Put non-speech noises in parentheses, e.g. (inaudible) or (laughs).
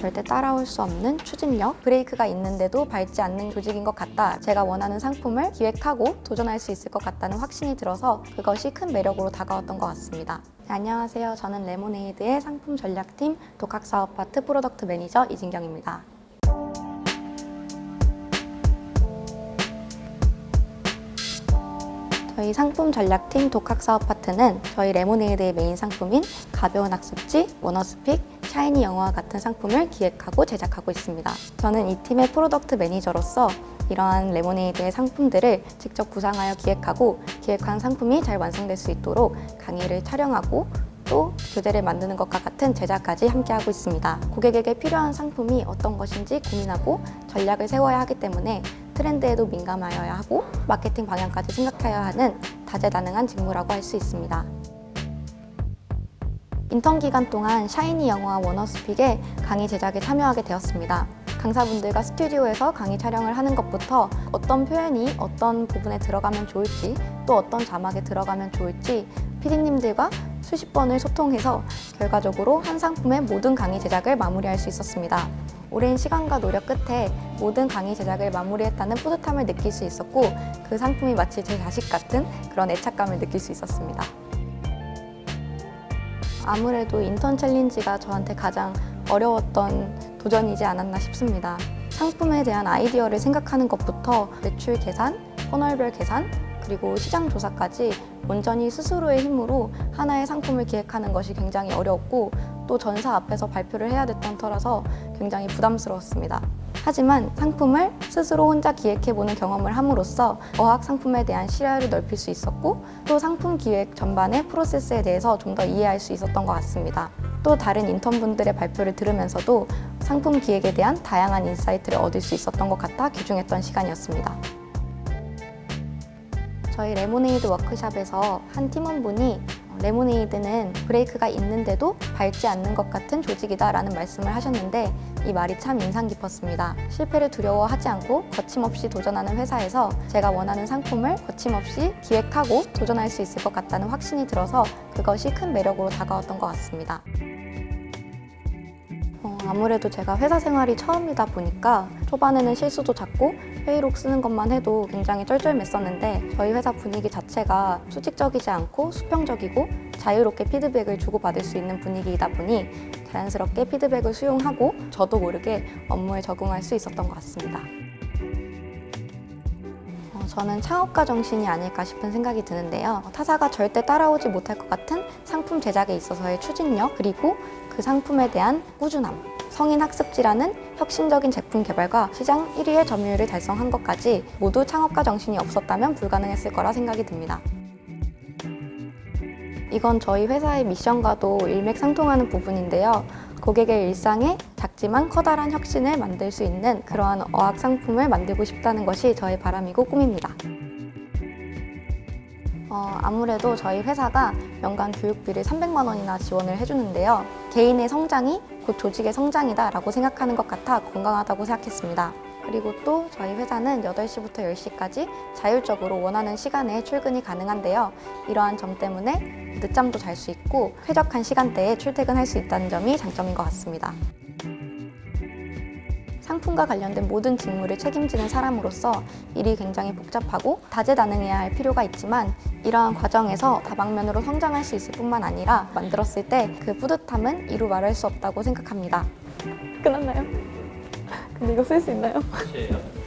절대 따라올 수 없는 추진력, 브레이크가 있는데도 밟지 않는 조직인 것 같다. 제가 원하는 상품을 기획하고 도전할 수 있을 것 같다는 확신이 들어서 그것이 큰 매력으로 다가왔던 것 같습니다. 네, 안녕하세요. 저는 레모네이드의 상품 전략팀 독학사업 파트 프로덕트 매니저 이진경입니다. 저희 상품 전략팀 독학사업 파트는 저희 레모네이드의 메인 상품인 가벼운 학습지, 워너스픽, 샤이니 영어와 같은 상품을 기획하고 제작하고 있습니다. 저는 이 팀의 프로덕트 매니저로서 이러한 레모네이드의 상품들을 직접 구상하여 기획하고 기획한 상품이 잘 완성될 수 있도록 강의를 촬영하고 또 교재를 만드는 것과 같은 제작까지 함께하고 있습니다. 고객에게 필요한 상품이 어떤 것인지 고민하고 전략을 세워야 하기 때문에 트렌드에도 민감하여야 하고 마케팅 방향까지 생각해야 하는 다재다능한 직무라고 할 수 있습니다. 인턴 기간 동안 샤이니 영어와 워너스픽의 강의 제작에 참여하게 되었습니다. 강사분들과 스튜디오에서 강의 촬영을 하는 것부터 어떤 표현이 어떤 부분에 들어가면 좋을지 또 어떤 자막에 들어가면 좋을지 PD님들과 수십 번을 소통해서 결과적으로 한 상품의 모든 강의 제작을 마무리할 수 있었습니다. 오랜 시간과 노력 끝에 모든 강의 제작을 마무리했다는 뿌듯함을 느낄 수 있었고 그 상품이 마치 제 자식 같은 그런 애착감을 느낄 수 있었습니다. 아무래도 인턴 챌린지가 저한테 가장 어려웠던 도전이지 않았나 싶습니다. 상품에 대한 아이디어를 생각하는 것부터 매출 계산, 퍼널별 계산, 그리고 시장 조사까지 온전히 스스로의 힘으로 하나의 상품을 기획하는 것이 굉장히 어려웠고 또 전사 앞에서 발표를 해야 됐던 터라서 굉장히 부담스러웠습니다. 하지만 상품을 스스로 혼자 기획해보는 경험을 함으로써 어학 상품에 대한 시야를 넓힐 수 있었고 또 상품 기획 전반의 프로세스에 대해서 좀 더 이해할 수 있었던 것 같습니다. 또 다른 인턴분들의 발표를 들으면서도 상품 기획에 대한 다양한 인사이트를 얻을 수 있었던 것 같아 귀중했던 시간이었습니다. 저희 레모네이드 워크샵에서 한 팀원분이 레모네이드는 브레이크가 있는데도 밟지 않는 것 같은 조직이다라는 말씀을 하셨는데 이 말이 참 인상 깊었습니다. 실패를 두려워하지 않고 거침없이 도전하는 회사에서 제가 원하는 상품을 거침없이 기획하고 도전할 수 있을 것 같다는 확신이 들어서 그것이 큰 매력으로 다가왔던 것 같습니다. 어, 아무래도 제가 회사 생활이 처음이다 보니까 초반에는 실수도 잦고 회의록 쓰는 것만 해도 굉장히 쩔쩔맸었는데 저희 회사 분위기 자체가 수직적이지 않고 수평적이고 자유롭게 피드백을 주고받을 수 있는 분위기이다 보니 자연스럽게 피드백을 수용하고 저도 모르게 업무에 적응할 수 있었던 것 같습니다. 어, 저는 창업가 정신이 아닐까 싶은 생각이 드는데요. 타사가 절대 따라오지 못할 것 같은 상품 제작에 있어서의 추진력, 그리고 그 상품에 대한 꾸준함, 성인 학습지라는 혁신적인 제품 개발과 시장 1위의 점유율을 달성한 것까지 모두 창업가 정신이 없었다면 불가능했을 거라 생각이 듭니다. 이건 저희 회사의 미션과도 일맥상통하는 부분인데요. 고객의 일상에 작지만 커다란 혁신을 만들 수 있는 그러한 어학 상품을 만들고 싶다는 것이 저의 바람이고 꿈입니다. 어, 아무래도 저희 회사가 연간 교육비를 300만 원이나 지원을 해주는데요. 개인의 성장이 곧 조직의 성장이다라고 생각하는 것 같아 건강하다고 생각했습니다. 그리고 또 저희 회사는 8시부터 10시까지 자율적으로 원하는 시간에 출근이 가능한데요. 이러한 점 때문에 늦잠도 잘 수 있고 쾌적한 시간대에 출퇴근할 수 있다는 점이 장점인 것 같습니다. 상품과 관련된 모든 직무를 책임지는 사람으로서 일이 굉장히 복잡하고 다재다능해야 할 필요가 있지만 이러한 과정에서 다방면으로 성장할 수 있을 뿐만 아니라 만들었을 때 그 뿌듯함은 이루 말할 수 없다고 생각합니다. 끝났나요? (laughs) 근데 이거 쓸 수 있나요? 끝이에요.